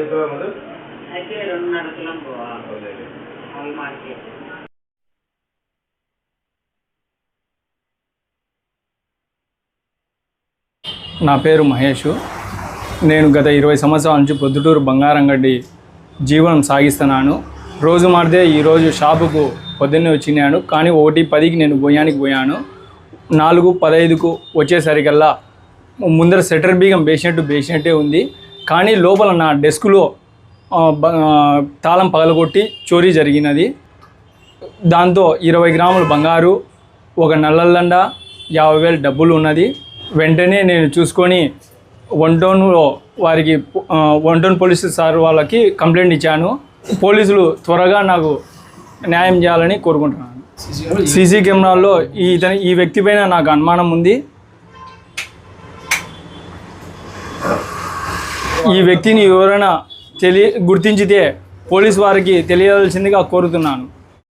ఎంత ముందు అయితే రెండున్నర తులం పోవాలి హాల్ మార్కెట్ నా పేరు మహేష్. నేను గత ఇరవై సంవత్సరాల నుంచి పొద్దుటూరు బంగారంగడ్డి జీవనం సాగిస్తున్నాను. రోజు మారితే ఈరోజు షాపుకు పొద్దున్నే వచ్చినాను. కానీ ఒకటి పదికి నేను గోయానికి పోయాను. నాలుగు పదహైదుకు వచ్చేసరికల్లా ముందర సెటర్ బీగం వేసినట్టు వేసినట్టే ఉంది. కానీ లోపల నా డెస్క్లో తాళం పగలగొట్టి చోరీ జరిగినది. దాంతో ఇరవై గ్రాములు బంగారు ఒక నల్లల్లండ యాభై వేలు డబ్బులు ఉన్నది. వెంటనే నేను చూసుకొని వన్ టౌన్లో వారికి వన్ టౌన్ పోలీసు సార్ వాళ్ళకి కంప్లైంట్ ఇచ్చాను. పోలీసులు త్వరగా నాకు న్యాయం చేయాలని కోరుకుంటున్నాను. సీసీ కెమెరాల్లో ఈ ఇతని ఈ వ్యక్తి పైన నాకు అనుమానం ఉంది. ఈ వ్యక్తిని ఎవరైనా తెలియ గుర్తించితే పోలీస్ వారికి తెలియాల్సిందిగా కోరుతున్నాను.